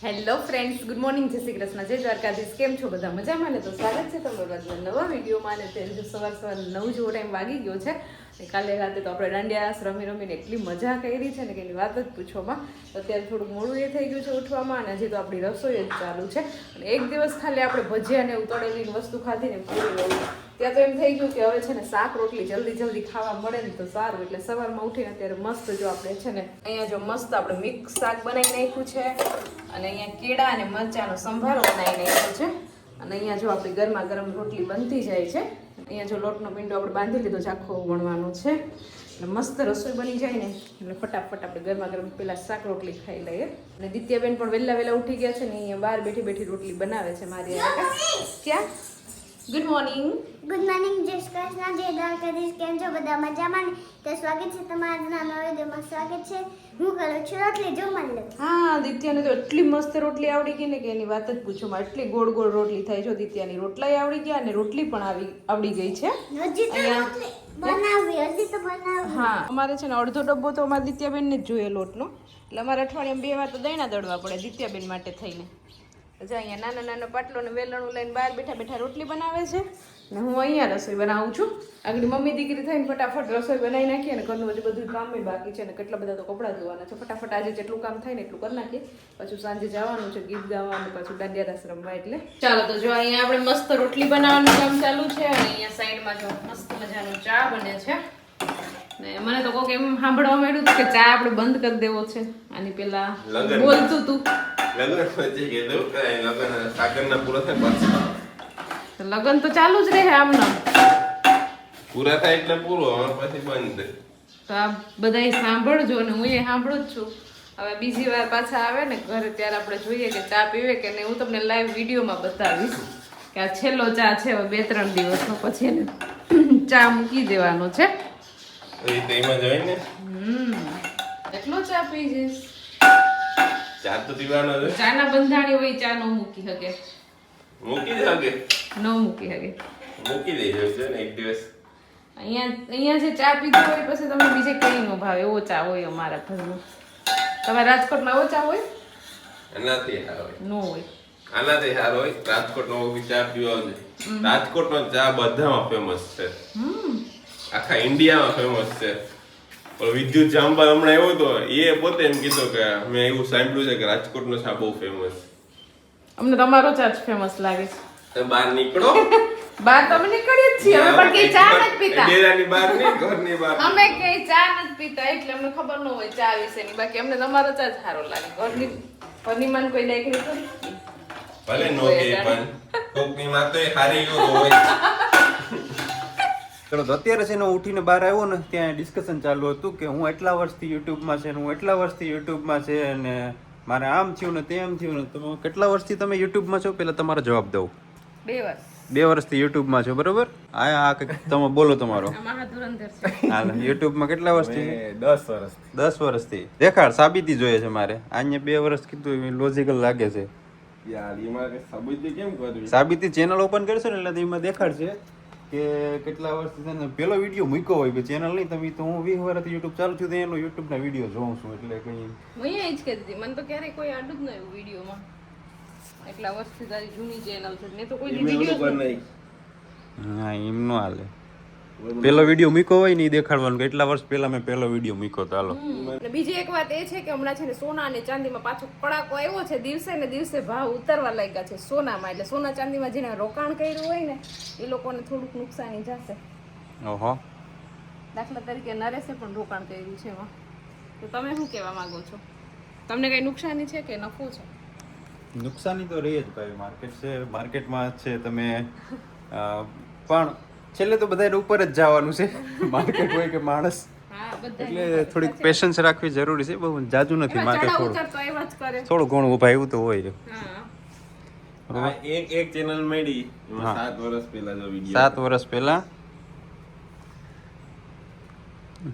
Hello friends good morning જય શ્રી કૃષ્ણ. જય દ્વારકાધીશ. કેમ છો બધા? મજામાં ને તો સ્વાગત છે તમારું આજના નવા વિડીયોમાં ને તે સવાર સવાર નવ જેવો ટાઈમ વાગી ગયો છે અને કાલે રાતે તો આપણે દાંડિયા રમી રમીને એટલી મજા કરી છે ને કે એની વાત જ પૂછવામાં. તો અત્યારે થોડુંક મોડું એ થઈ ગયું છે ઉઠવામાં અને હજી તો આપણી રસોઈ જ ચાલુ છે. અને એક દિવસ ખાલી આપણે ભજીયા ને ઉતળેલી વસ્તુ ખાધી ને પૂરી ત્યાં તો એમ થઈ ગયું કે હવે છે ને શાક રોટલી જલ્દી જલ્દી ખાવા મળે ને તો સારું. એટલે સવારમાં ઉઠીને અત્યારે મસ્ત જો આપણે છે ને અહીંયા જો મસ્ત આપણે મિક્સ શાક બનાવી નાખ્યું છે. અને અહીંયા કેળા અને મરચાંનો સંભારો બનાવી નાખ્યો છે. અને અહીંયા જો આપણી ગરમા ગરમ રોટલી બનતી જાય છે. અહીંયા જો લોટનો પિંડો આપણે બાંધી લીધો છે, આખો વણવાનો છે. એટલે મસ્ત રસોઈ બની જાય ને. એટલે ફટાફટ આપણે ગરમા ગરમ પહેલાં શાક રોટલી ખાઈ લઈએ. અને દિત્યાબેન પણ વહેલા વહેલા ઉઠી ગયા છે ને અહીંયા બહાર બેઠી બેઠી રોટલી બનાવે છે મારી. ક્યાં? ગુડ મોર્નિંગ ગુડ મોર્નિંગ જય શ્રી કૃષ્ણ જય દ્વારકાધીશ કેમ છો? બધા મજામાં ને? તો સ્વાગત છે તમારા નવા વિડીયોમાં. સ્વાગત છે. હું કરું છું રોટલી જો મન હા દિત્યાને તો એટલી મસ્ત રોટલી આવડી ગઈ ને કે એની વાત જ પૂછો. માં એટલી ગોળ ગોળ રોટલી થાય છે. દિત્યાની રોટલાય આવડી ગયા અને રોટલી પણ આવી આવડી ગઈ છે. હજી તો. રોટલી બનાવવી હજી તો બનાવી હા અમારે છે ને અડધો ડબ્બો તો અમારે દિત્યાબેનને જ જોઈએ લોટનો. એટલે અમારે અઠવાડિયામાં બે વાર તો દૈણા દળવા પડે દિત્યાબેન માટે થઈને. જો અહીંયા નાના નાના પાટલો ને વેલણું લઈને બહાર બેઠા બેઠા રોટલી બનાવે છે. ને હું અહીંયા રસોઈ બનાવું છું. આગળ મમ્મી દીકરી થઈને ફટાફટ રસોઈ બનાવી નાખીએ અને ઘરનું હજી બધું કામ બાકી છે અને કેટલા બધા તો કપડાં ધોવાના છે. ફટાફટ આજે જેટલું કામ થાય ને એટલું કરી નાખીએ. પાછું સાંજે જવાનું છે ગીત ગાવાનું પાછું દાંડિયા રાસ રમવા એટલે. ચાલો તો જો અહીંયા આપણે મસ્ત રોટલી બનાવવાનું કામ ચાલુ છે અને અહીંયા સાઈડમાં જો મસ્ત મજાનો ચા બને છે. ને મને તો કોક એમ સાંભળવા મળ્યું કે ચા આપણે બંધ કરી દેવો છે. આની પેલા બોલતું તું. લગ્ન તો ચાલુ જ રહે આમના. પૂરા થાય એટલે પૂરો પછી બંધ. તો આ બધાય સાંભળજો ને હું એ સાંભળું જ છું. હવે બીજી વાર પાછા આવે ને ઘરે ત્યારે આપણે જોઈએ કે ચા પીવે કે નહીં. હું તમને લાઈવ વિડીયોમાં બતાવીશ કે આ છેલ્લો ચા છે હવે બે ત્રણ દિવસનો પછી એને ચા મૂકી દેવાનો છે. હમ એટલો ચા પી જઈશ ચા તો પીવાનો છે. ચાના બંધાણી હોય ચા નો મૂકી શકે. મૂકી દે કે ન મૂકી શકે. મૂકી દે છે ને એક દિવસ. અહીંયા અહીંયા જે ચા પીધી હોય પછી તમને બીજે કઈ નો ભાવે. એવો ચા હોય અમારા ઘરનો તમારા રાજકોટમાં એવો ચા હોય? એનાથી સારો હોય. ન હોય. આનાથી સારો હોય. રાજકોટનો ચા પીવો રાજકોટનો ચા બધામાં ફેમસ છે. હમ. આખા ઇન્ડિયામાં ફેમસ છે. પણ વિદ્યુત જાંબા હમણાં આવ્યો તો એ પોતે એમ કીધું કે મેં એવું સાંભળ્યું છે કે રાજકોટનો ચા બહુ ફેમસ અમને તમારો ચા જ ફેમસ લાગે છે. બહાર નીકળો. બહાર તો અમે નીકળીએ જ છીએ. અમે પણ કઈ ચા નથી પીતા. ડેરાની બહાર નહીં ઘરની બહાર અમે કઈ ચા નથી પીતા એટલે અમને ખબર ન હોય ચા વિશેની. બાકી અમને તમારો ચા જ સારો લાગે. ઘરની ઘરની માન કોઈ ડાયરી તો ભલે નો કે પણ. કોકની માં તો એ હારી ગયો હોય. ચલો તો અત્યારે છે ને હું ઉઠીને બહાર આવ્યો ને ત્યાં ડિસ્કશન ચાલુ હતું કે હું એટલા વર્ષથી યુટ્યુબમાં છે ને હું એટલા વર્ષથી યુટ્યુબમાં છે અને મારે આમ થયું ને તેમ થયું ને તમે કેટલા વર્ષથી તમે યુટ્યુબમાં છો? પહેલાં તમારો જવાબ દઉં. બે વર્ષ. બે વર્ષથી યુટ્યુબમાં છો બરોબર? આ આ કંઈક તમે બોલો તમારો. હા યુટ્યુબમાં કેટલા વર્ષથી? દસ વર્ષ દસ વર્ષથી. દેખાડ સાબિતી જોઈએ છે મારે. અહીંયા બે વર્ષ કીધું એ લોજિકલ લાગે છે. યાર એમાં સાબિતી કેમ કરવી સાબિતી ચેનલ ઓપન કરશો ને એટલે એમાં દેખાડશે કે કેટલા વર્ષથી છે ને પેલો વીડિયો મૂક્યો હોય ચેનલ નહીં તમે તો હું વીસ વર્ષથી યુટ્યુબ ચાલુ થયું તો એનો યુટ્યુબના વીડિયો જોઉં છું એટલે કંઈ હું અહીંયા જ કહેતી હતી મને તો ક્યારેય કોઈ આડું જ ન આવ્યું વિડીયોમાં એટલા વર્ષથી તારી જૂની ચેનલ છે મેં તો કોઈ વીડિયો નહીં હા એમ નો હાલે. પેલો વીડિયો મૂક્યો હોય ને એ દેખાડવાનું કે એટલા વર્ષ પહેલા મેં પેલો વીડિયો મૂક્યો તો હાલો. અને બીજી એક વાત એ છે કે હમણાં છે ને સોના અને ચાંદીમાં પાછો કડાકો આવ્યો છે દિવસે ને દિવસે ભાવ ઉતરવા લાગ્યા છે સોનામાં. એટલે સોના ચાંદીમાં જેને રોકાણ કર્યું હોય ને એ લોકોને થોડુંક નુકસાની જશે. ઓહો. દાખલા તરીકે નરેશે પણ રોકાણ કર્યું છે એમાં. તો તમે શું કહેવા માંગો છો? તમને કઈ નુકસાની છે કે નફો છે? નુકસાની તો રહી જ ભાઈ માર્કેટ છે માર્કેટમાં છે તમે પણ છેલ્લે તો બધા ઉપર જ જવાનું છે. માર્કેટ હોય કે માણસ. એટલે થોડીક પેશન્સ રાખવી જરૂરી છે. બહુ જાજુ નથી માર્કેટ થોડું. ઉતાર તો એવા જ કરે. થોડું ઘણું ઊભા એવું તો હોય હા. એક એક ચેનલ મળી. સાત વર્ષ પહેલા જો વીડિયો સાત વર્ષ પહેલા.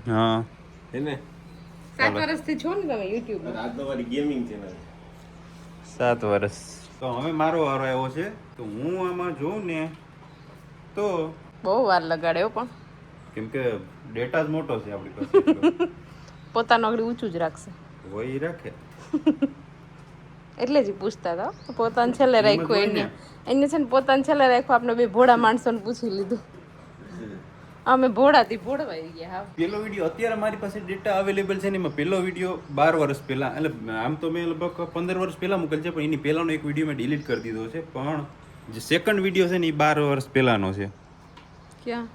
હા. છે ને? સાત વર્ષથી છો ને તમે યુટ્યુબ આ તમારી ગેમિંગ ચેનલ સાત વર્ષ. તો હવે મારો વારો આવ્યો છે. તો હું આમાં જોઉં ને તો બહુ વાર લગાડ્યો પણ. કેમ કે ડેટા જ મોટો છે આપણી પાસે. પોતાનું આગળ ઊંચું જ રાખશે. હોય રાખે. એટલે જ પૂછતા હતા પોતાને છેલ્લે રાખ્યું એને. એને છે ને પોતાને છેલ્લે રાખ્યું આપણે બે ભોળા માણસોને પૂછી લીધું. અમે ભોળાથી ભોળવાઈ ગયા હા. પેલો વીડિયો અત્યારે મારી પાસે ડેટા અવેલેબલ છે ને એમાં પેલો વીડિયો બાર વર્ષ પહેલા એટલે આમ તો મેં લગભગ પંદર વર્ષ પહેલા મૂકેલ છે પણ એની પહેલાનો એક વીડિયો મેં ડિલીટ કરી દીધો છે. પણ જે સેકન્ડ વીડિયો છે ને એ બાર વર્ષ પહેલાનો છે. ક્યાં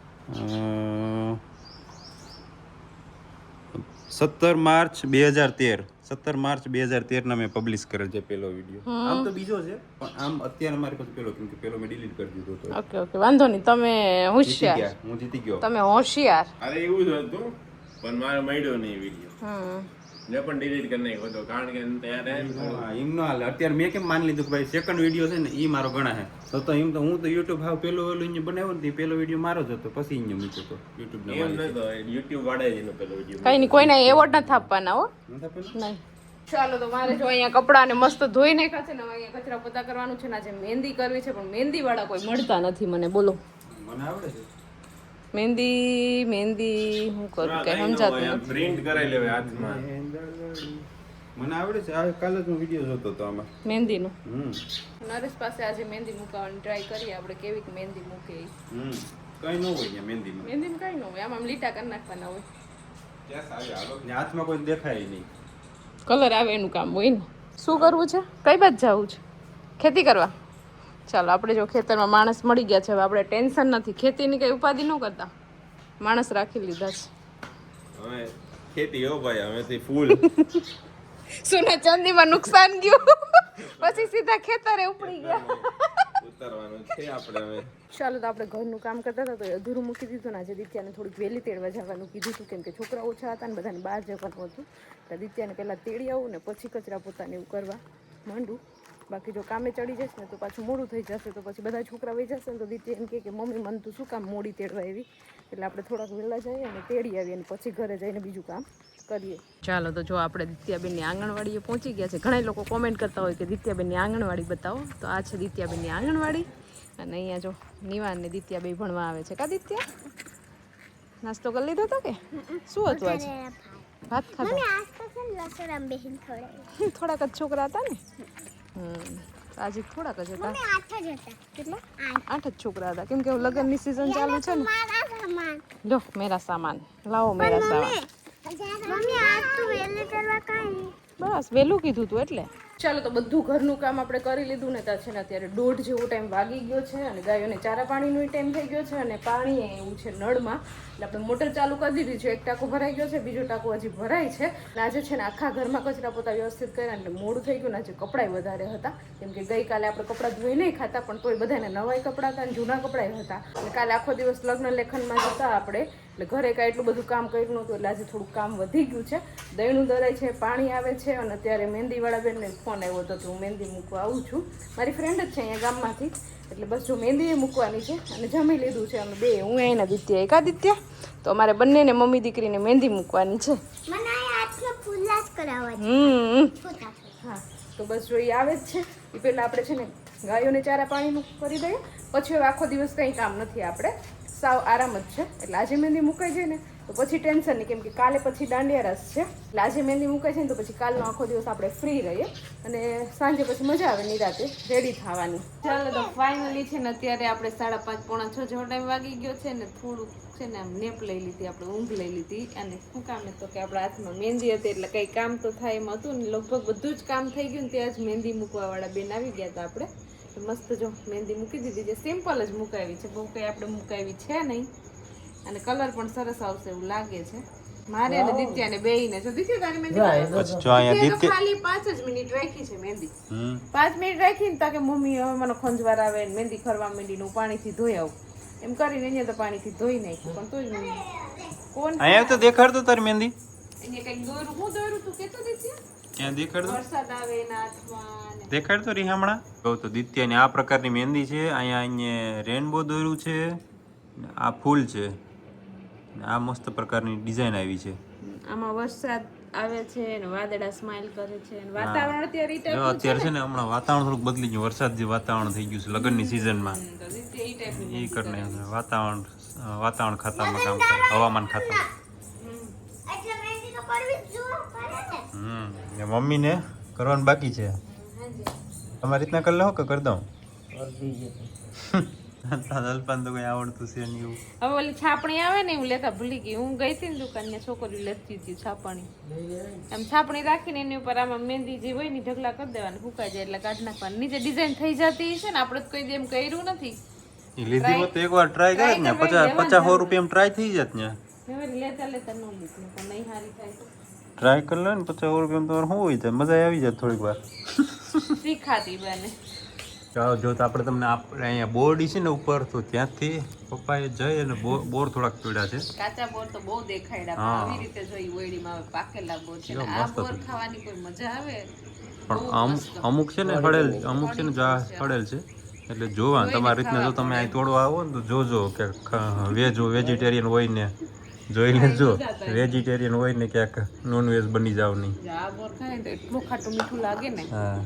સત્તર માર્ચ બે હજાર તેર સત્તર માર્ચ બે હજાર તેરના મેં પબ્લિશ કરેલ છે પેલો વીડિયો આમ તો બીજો છે પણ આમ અત્યારે મારી પાસે પેલો કેમ કે પેલો મેં ડિલીટ કરી દીધો હતો ઓકે ઓકે વાંધો નહીં તમે હોશિયાર ગયા હું જીતી ગયો તમે હોશિયાર અરે એવું જ હતું પણ મારે મળ્યો નહીં વીડિયો હમ મેં પણ ડિલીટ કરી નાખ્યો હતો કારણ કે ત્યારે હા, એમ ન હાલે. અત્યારે મેં કેમ માની લીધું કે ભાઈ સેકન્ડ વીડિયો છે ને એ મારો ગણા છે તો તો એમ તો હું તો યુટ્યુબ હાવ પેલો પેલો અહીંયા બનાવ્યો ને પેલો વીડિયો મારો જ હતો. પછી અહીંયા મૂક્યો હતો યુટ્યુબ એમ નતો યુટ્યુબ વાળા જ એનો પેલો વીડિયો કઈ નહીં કોઈને એવોર્ડ નથી આપવાના હો. ના નહીં. ચાલો તો મારે જો અહીંયા કપડાને મસ્ત ધોઈ નાખ્યા છે ને અહીંયા કચરા પોતા કરવાનું છે ને આજે મહેંદી કરવી છે પણ મહેંદી વાળા કોઈ મળતા નથી મને બોલો. મને આવડે છે? મહેંદી મહેંદી હું કરું કઈ સમજાતું નથી. પ્રિન્ટ કરાવી લેવાય હાથમાં. મને આવડે છે આ કાલે હું વિડિયો જોતો હતો આમાં. મહેંદીનું. હમ. નરેશ પાસે આજે મહેંદી મૂકવાની ટ્રાય કરીએ આપણે કેવી મહેંદી મૂકે કઈ ન હોય મહેંદીમાં. મહેંદીમાં કઈ ન હોય આમ લીટા કરી નાખવાના હોય. ને હાથમાં કોઈ દેખાય નહીં. કલર આવે એનું કામ હોય ને. શું કરવું છે? કઈ બાજુ જવું છે? ખેતી કરવા? ચાલો આપણે જો ખેતરમાં માણસ મળી ગયા છે હવે આપણે ટેન્શન નથી. ખેતીની કઈ ઉપાધિ ન કરતા. માણસ રાખી લીધા છે. હવે ખેતી હો ભાઈ અમે તો ફૂલ. સોના ચાંદીમાં નુકસાન ગયું? પછી સીધા ખેતરે ઉપડી ગયા. ઉતરવાનું છે આપણે હવે. ચાલો તો આપણે ઘરનું કામ કરતા હતા તો અધૂરું મૂકી દીધું ને આજે દિત્યાને થોડીક વહેલી તેડવા જવાનું કીધું હતું કેમ કે છોકરા ઓછા હતા ને બધાને બહાર જવાનું હતું. તો દિત્યાને પહેલાં તેડી આવું ને પછી કચરા પોતાને એવું કરવા માંડું. બાકી જો કામે ચડી જશે ને તો પાછું મોડું થઈ જશે તો પછી બધા છોકરા વહી જશે ને તો દીદી એમ કે મમ્મી મન તું શું કામ મોડી તેડવા એવી એટલે આપણે થોડાક વહેલા જઈએ અને તેડી આવીએ અને પછી ઘરે જઈને બીજું કામ કરીએ. ચાલો તો જો આપણે દિત્યાબેનની આંગણવાડીએ પહોંચી ગયા છે. ઘણા લોકો કોમેન્ટ કરતા હોય કે દિત્યાબેનની આંગણવાડી બતાવો. તો આ છે દિત્યાબેનની આંગણવાડી. અને અહીંયા જો નિવાન ને દિત્યા બે ભણવા આવે છે. કા દિત્યા? નાસ્તો કરી લીધો તો કે? શું હતું આજે? ભાત. ખાધા? થોડાક જ છોકરા હતા ને? આજે થોડાક જ હતા. કેટલા? આઠ. જ છોકરા હતા. કેમ કે લગ્ન લગ્નની સિઝન ચાલુ છે ને. લો મેરા સામાન. લાવો મેરા સામાન વેલી બસ વહેલું કીધું તું એટલે. ચાલો તો બધું ઘરનું કામ આપણે કરી લીધું ને ત્યાં છે ને અત્યારે દોઢ જેવો ટાઈમ વાગી ગયો છે અને ગાયોને ચારા પાણીનો ટાઈમ થઈ ગયો છે અને પાણી એવું છે નળમાં. એટલે આપણે મોટર ચાલુ કરી દીધી છે, એક ટાંકો ભરાઈ ગયો છે, બીજો ટાંકો હજી ભરાય છે. અને આજે છે ને આખા ઘરમાં કચરા પોતા વ્યવસ્થિત કર્યા એટલે મોડું થઈ ગયું ને આજે કપડાય વધારે હતા. કેમ કે ગઈકાલે આપણે કપડાં ધોઈ નહીં ખાતા, પણ તોય બધાને નવાય કપડાં હતા અને જૂના કપડાય હતા. અને કાલે આખો દિવસ લગ્ન લેખનમાં જતા આપણે એટલે ઘરે કાંઈ એટલું બધું કામ કર્યું નહોતું એટલે આજે થોડું કામ વધી ગયું છે. દહીંનું દરાય છે પાણી આવે છે અને અત્યારે મહેંદીવાળા બેનને ફોન આવ્યો હતો કે હું મહેંદી મૂકવા આવું છું. મારી ફ્રેન્ડ જ છે અહીંયા ગામમાંથી એટલે બસ જો મહેંદી મૂકવાની છે અને જમી લીધું છે અમે બે હું એના દિત્યા એકાદિત્યા. તો અમારે બંનેને મમ્મી દીકરીને મહેંદી મૂકવાની છે. હમ. હા તો બસ જો એ આવે જ છે. એ પહેલાં આપણે છે ને ગાયોને ચારા પાણીનું કરી દઈએ. પછી આખો દિવસ કંઈ કામ નથી આપણે. સાવ આરામ જ છે. એટલે આજે મહેંદી મૂકાઈ જાય ને, તો પછી ટેન્શન નહીં. કેમ કે કાલે પછી દાંડિયા રસ છે. એટલે મહેંદી મૂકાઈ જાય ને, તો પછી કાલનો આખો દિવસ આપણે ફ્રી રહીએ. અને સાંજે પછી મજા આવે નિરાતે રેડી થવાની. ચાલો, તો ફાઇનલી છે ને, અત્યારે આપણે સાડા પાંચ, પોણા છ જેવો ટાઈમ વાગી ગયો છે ને, થોડુંક છે ને, આમ નેપ લઈ લીધી, આપણે ઊંઘ લઈ લીધી. અને શું કામ તો કે આપણા હાથમાં મહેંદી હતી, એટલે કંઈ કામ તો થાય એમ હતું ને, લગભગ બધું જ કામ થઈ ગયું ને, ત્યાં જ મહેંદી મૂકવાવાળા બેન આવી ગયા હતા આપણે. તો મસ્ત જો મહેંદી મૂકી દીધી છે. સિમ્પલ જ મુકાવી છે. બહુ કંઈ આપણે મુકાવી છે નહીં. અને કલર પણ સરસ આવશે એવું લાગે છે. મારે અને દિત્યાને બેયને જો દિત્યા તારી મહેંદી જો અહીંયા દિત્ય ખાલી પાંચ જ મિનિટ રાખી છે મહેંદી. હમ. પાંચ મિનિટ રાખીને તાકે મમ્મી હવે મને ખંજવાર આવે ને મહેંદી ખરવા નું પાણી પાણીથી ધોઈ આવું. એમ કરીને અહીંયા તો પાણીથી ધોઈ નાખ્યું. પણ તોય કોણ અહીંયા તો દેખાડતો તારી મહેંદી. અહીંયા કઈ દોરું. હું દોરું તું કેતો દિત્યા? ક્યાં આવે એના હાથમાં દેખાડતો રહી હમણાં. કહું તો દિત્યાની આ પ્રકારની મહેંદી છે. અહીંયા અહીંયા રેનબો દોર્યું છે આ ફૂલ છે. ને આ મસ્ત પ્રકારની ડિઝાઇન આવી છે. આમાં વરસાદ આવે છે ને વાદળા સ્માઈલ કરે છે ને વાતાવરણ અત્યારે છે અત્યારે છે ને. હમણાં વાતાવરણ થોડુંક બદલી ગયું. વરસાદ જે વાતાવરણ થઈ ગયું છે લગ્નની સિઝનમાં તો એ કરીને વાતાવરણ વાતાવરણ ખાતામાં કામ કરે. હવામાન ખાતામાં. એટલે મહેંદી તો કરવી જ જોઈએ કરે ને. હમ. ને મમ્મીને કરવાનું બાકી છે. હાજી. તમારી રીતના કરી લો કે કરી દઉં? અલ્પાન તો કઈ આવડતું છે નહીં એવું. હવે ઓલી છાપણી આવે ને હું લેતા ભૂલી ગઈ. હું ગઈ હતી ને દુકાને છોકરી લેતી હતી છાપણી. આમ છાપણી રાખીને એની ઉપર આમાં મહેંદી જે હોય ને ઢગલા કરી દેવાના ફૂંકાઈ જાય એટલે કાઢ નાખવાની. નીચે ડિઝાઇન થઈ જતી છે ને આપણે તો કોઈ દી એમ કર્યું નથી. લીધી હોત એકવાર ટ્રાય કરે ને પચાસ પચાસ સો રૂપિયા ટ્રાય થઈ જાત ને. લેતા લેતા ન લીધું નહીં હારી થાય. ટ્રાય કરી લે ને પછી ઓર રૂપિયા તમારે શું હોય જાય. મજા આવી જાય થોડીક વાર. શીખાતી બને. ચાલો જો તો આપણે તમને આપણે અહીંયા બોરડી છે ને ઉપર તો ત્યાંથી પપ્પાએ જઈ અને બોર થોડાક પીડા છે. કાચા બોર તો બહુ દેખાયડા હા. આવી રીતે જોઈ ઓયડીમાં આવે પાકેલા બોર છે આ મસ્ત બોર ખાવાની કોઈ મજા આવે? પણ અમુક અમુક છે ને હળેલ અમુક છે ને જા હળેલ છે. એટલે જોવા તમારી રીતના જો તમે અહીં તોડવા આવો ને તો જોજો કે વેજો વેજ વેજીટેરિયન હોય ને. જોઈ લેજો. વેજીટેરિયન હોય. ને ક્યાંક નોન વેજ બની જાવ નહીં. એટલું ખાટું મીઠું લાગે ને. હા.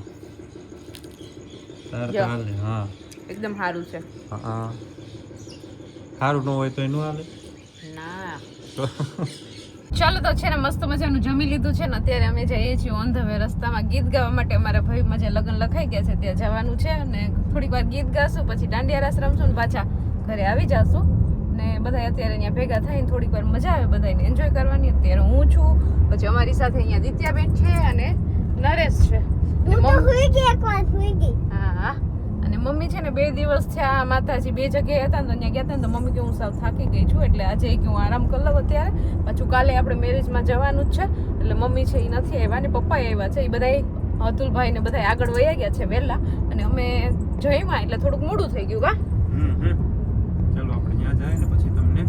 એકદમ સારું છે. હા સારું ન હોય તો એનું હાલે. ના. તો ચાલો તો છે ને મસ્ત મજાનું જમી લીધું છે ને અત્યારે અમે જઈએ છીએ ઓન ધ વે રસ્તામાં. ગીત ગાવા માટે અમારા ભાઈમાં જે લગ્ન લખાઈ ગયા છે ત્યાં જવાનું છે અને થોડીક વાર ગીત ગાશું પછી દાંડિયા રાસ રમશું ને પાછા ઘરે આવી જાશું. ને બધા અત્યારે અહીંયા ભેગા થઈને થોડીક વાર મજા આવે બધાને એન્જોય કરવાની. અત્યારે હું છું પછી અમારી સાથે અહીંયા દિત્યાબેન છે અને નરેશ છે. હા અને મમ્મી છે ને બે દિવસ થયા માતાજી બે જગ્યાએ હતા ને તો અહીંયા ગયા હતા ને તો મમ્મી કે હું સાવ થાકી ગઈ છું એટલે આજે કે હું આરામ કરી લઉં અત્યારે. પાછું કાલે આપણે મેરેજમાં જવાનું જ છે એટલે મમ્મી છે એ નથી આવ્યા ને પપ્પા આવ્યા છે એ બધા અતુલભાઈ ને બધા આગળ વયા ગયા છે વહેલા. અને અમે જઈમાં એટલે થોડુંક મોડું થઈ ગયું કા હમ હમ ચલો આપણે ત્યાં જાય ને પછી તમને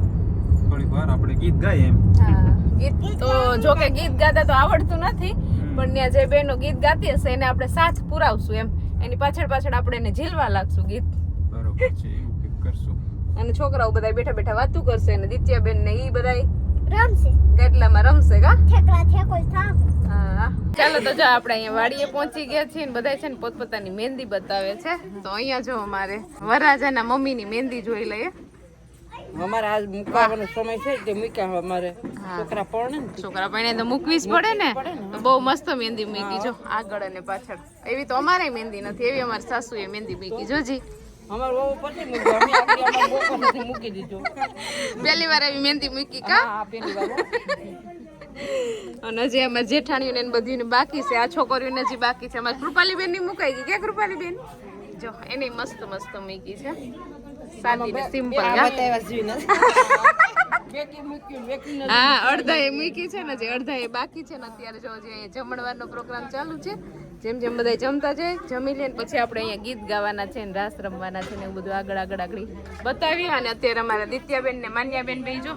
થોડીક વાર આપણે ગીત ગાઈએ એમ. હા ગીત તો જો કે ગીત ગાતા તો આવડતું નથી પણ ત્યાં જે બેનો ગીત ગાતી હશે એને આપણે સાથ પુરાવશું એમ. એની પાછળ પાછળ આપણે એને ઝીલવા લાગશું ગીત. બરોબર છે એવું કંઈક કરશું. અને છોકરાઓ બધા બેઠા બેઠા વાતું કરશે અને દિત્યાબેન ને ઈ બધા રમશે. કેટલામાં રમશે કા? ઠેકડા ઠેકો થાક હા. ચાલો તો જો આપણે અહીંયા વાડીએ પહોંચી ગયા છીએ ને બધા છે ને પોતપોતાની મહેંદી બતાવે છે. તો અહીંયા જો અમારે વરરાજાના મમ્મીની મહેંદી જોઈ લઈએ. અમારે આજ મુકાવાનો સમય છે તે મૂક્યા અમારે. છોકરા પરણે ને. છોકરા પણ તો મૂકવી જ પડે ને. તો બહુ મસ્ત મહેંદી મૂકી જો આગળ અને પાછળ. એવી તો અમારે મહેંદી નથી એવી અમારી સાસુએ મહેંદી મૂકી જોજી અમારે બહુ પછી મૂક્યો અમે મૂકી દીધું. પહેલી વાર એવી મહેંદી મૂકી કા? હા પેલી વાર અને હજી અમારે જેઠાણીઓને ને બધીને બાકી છે આ છોકરીઓને હજી બાકી છે. અમારે કૃપાલીબેનની મુકાઈ ગઈ કે કૃપાલીબેન? જો એની મસ્ત મસ્ત મૂકી છે. સાદી ને સિમ્પલ હા? અડધા એ મૂકી છે ને જે અડધા એ બાકી છે ને અત્યારે જો જે જમણવારનો પ્રોગ્રામ ચાલુ છે જેમ જેમ બધા જમતા જાય જમી લે પછી આપણે અહીંયા ગીત ગાવાના છે ને રાસ રમવાના છે ને એવું બધું આગળ આગળ આગળ બતાવી અને અત્યારે અમારા દિત્યાબેન ને માન્યાબેન બે જો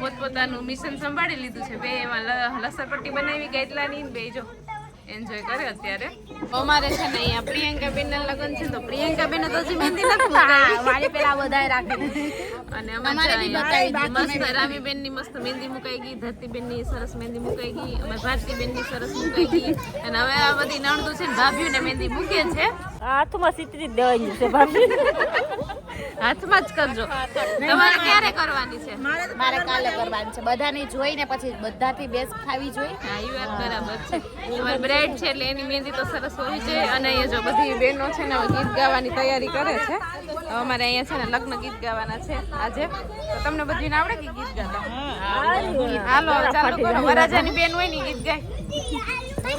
પોતપોતાનું મિશન સંભાળી લીધું છે. બે એમાં લ- લસરપટ્ટી બનાવી ગાઈટલાની ને બે જો એન્જોય કરે અત્યારે. અમારે છે ને અહીંયા પ્રિયંકા બેન ના લગ્ન છે તો પ્રિયંકા બેન તો હજી મહેંદી નથી મુકાવી મારી પેલા બધાય રાખી અને અમારે મસ્ત રામીબેનની મસ્ત મહેંદી મુકાઈ ગઈ ધરતીબેનની સરસ મહેંદી મુકાઈ ગઈ અમે ભારતીબેનની સરસ મુકાઈ ગઈ. અને હવે આ બધી નણદો છે ને ભાભીઓ ને મહેંદી મૂકે છે. હાથમાં સીતરી દેવાની છે ભાભી. હાથમાં જ કરજો. તમારે ક્યારે કરવાની છે? મારે કાલે કરવાની છે. બધાની જોઈને પછી બધાથી બેસ ખાવી જોઈએ. હા એ વાત બરાબર છે. તમારે બ્રેડ છે એટલે એની મહેંદી તો સરસ હોવી જોઈએ. અને અહીંયા જો બધી બહેનો છે ને ગીત ગાવાની તૈયારી કરે છે. અમારે અહીંયા છે ને લગ્ન ગીત ગાવાના છે આજે. તો તમને બધીને આવડે કે ગીત ગાતા? હાલો ચાલો વરાજાની બેન હોય ને ગીત ગાય. બેન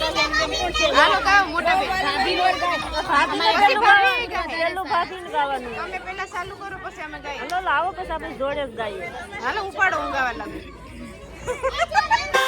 પેલું ચાલુ કરો પછી અમે ગાઈએ લાવો પછી આપણે જોડે જ ગાઈએ. હાલો ઉપાડો ઊંઘાવા લાગુ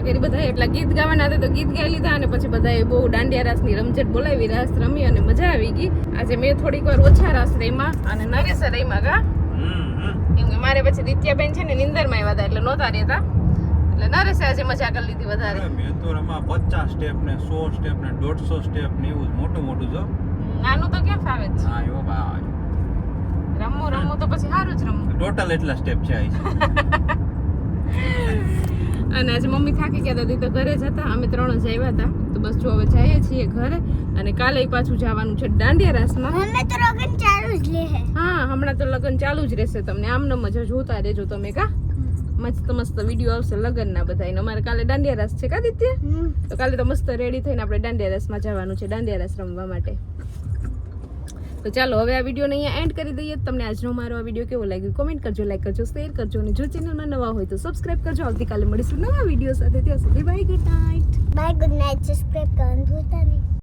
મજા કરી બધા એટલા ગીત ગાવાના હતા તો ગીત ગાઈ લીધા અને પછી બધાએ બહુ દાંડિયા રાસની રમઝટ બોલાવી રાસ રમી અને મજા આવી ગઈ. આજે મેં થોડીક વાર ઓછા રાસ રમ્યા અને નરેશ રમ્યા ગા. કેમ કે મારે પછી દિત્યાબેન છે ને નિંદરમાં આવ્યા હતા એટલે નહોતા રહેતા. એટલે નરેશે આજે મજા કરી લીધી વધારે. મેં તો રમા પચાસ સ્ટેપ ને સો સ્ટેપ ને દોઢસો સ્ટેપ ને એવું મોટું મોટું જો નાનું તો ક્યાં ફાવે છે હા એવો ભાઈ. રમવું રમવું તો પછી સારું જ રમવું. ટોટલ એટલા સ્ટેપ છે આ અને આજે મમ્મી થાકી ગયા હતા તે ઘરે જ હતા. અમે ત્રણ જ આવ્યા હતા. તો બસ જો હવે જઈએ છીએ ઘરે અને કાલે પાછું જવાનું છે દાંડિયા રાસમાં હમણાં તો રોગન ચાલુ જ લે હા. હમણાં તો લગ્ન ચાલુ જ રહેશે તમને. આમને મજા જોતા રહેજો તમે કા. મસ્ત મસ્ત વીડિયો આવશે લગનના બધા અમારે કાલે દાંડિયા રાસ છે કા દિત્ય તો કાલે તો મસ્ત રેડી થઈને આપણે દાંડિયા રાસમાં જવાનું છે દાંડિયા રાસ રમવા માટે. તો ચાલો હવે આ વિડીયોને અહીંયા એન્ડ કરી દઈએ. તમને આજનો મારો આ વીડિયો કેવો લાગ્યો? કોમેન્ટ કરજો લાઈક કરજો શેર કરજો અને જો ચેનલમાં નવા હોય તો સબસ્ક્રાઈબ કરજો. આવતીકાલે મળીશું નવા વીડિયો સાથે. ત્યાં સુધી bye good night bye good night subscribe કરવાનું ભૂલતા નહીં.